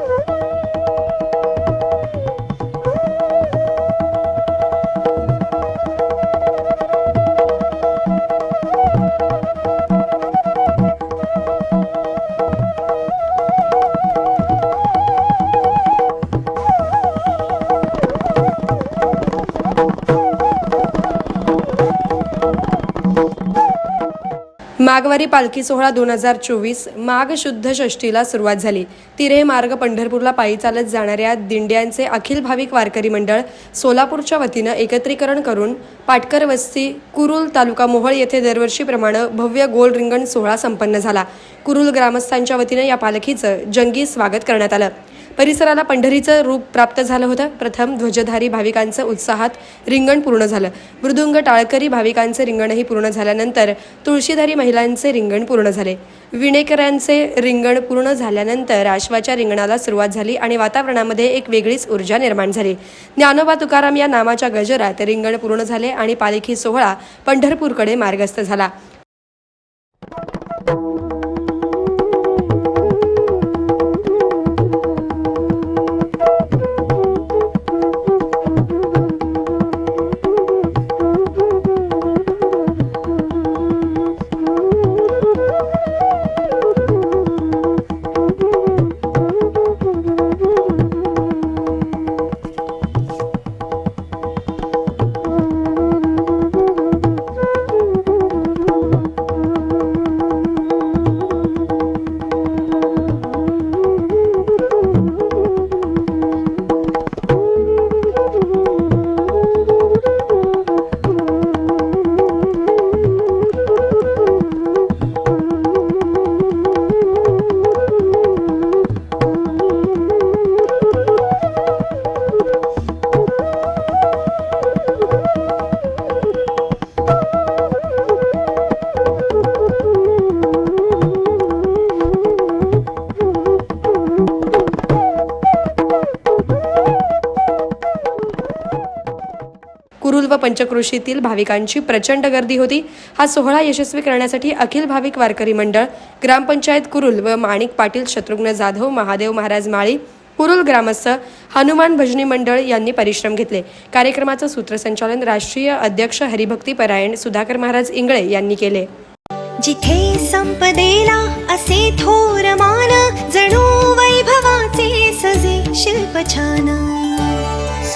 Oh, माघवारी पालखी सोहळा दोन हजार चोवीस माघ शुद्ध षष्टीला सुरुवात झाली. तिरे मार्ग पंढरपूरला पायी चालत जाणाऱ्या दिंड्यांचे अखिल भाविक वारकरी मंडळ सोलापूरच्या वतीनं एकत्रीकरण करून पाटकर वस्ती कुरुल तालुका मोहळ येथे दरवर्षीप्रमाणे भव्य गोल रिंगण सोहळा संपन्न झाला. कुरुल ग्रामस्थांच्या वतीनं या पालखीचं जंगी स्वागत करण्यात आलं. परिसराला पंढरीचं रूप प्राप्त झालं होतं. प्रथम ध्वजधारी भाविकांचं उत्साहात रिंगण पूर्ण झालं. मृदुंग टाळकरी भाविकांचे रिंगणही पूर्ण झाल्यानंतर तुळशीधारी महिलांचे रिंगण पूर्ण झाले. विणेकरांचे रिंगण पूर्ण झाल्यानंतर आश्वाच्या रिंगणाला सुरुवात झाली आणि वातावरणामध्ये एक वेगळीच ऊर्जा निर्माण झाली. ज्ञानोबा तुकाराम या नामाच्या गजरात रिंगण पूर्ण झाले आणि पालखी सोहळा पंढरपूरकडे मार्गस्थ झाला. कुरुल व पंचक्रोशीतील भाविकांची प्रचंड गर्दी होती. हा सोहळा यशस्वी करण्यासाठी अखिल भाविक वारकरी मंडळ ग्रामपंचायत कुरुल व माणिक पाटील शत्रुघ्न जाधव महादेव महाराज माळी कुरुल ग्रामस्थ हनुमान भजनी मंडळ यांनी परिश्रम घेतले. कार्यक्रमाचं सूत्रसंचालन राष्ट्रीय अध्यक्ष हरिभक्ती परायण सुधाकर महाराज इंगळे यांनी केले. जिथे संपदेला असे थोर मान जणू वैभवाचे सजे शिल्प छान.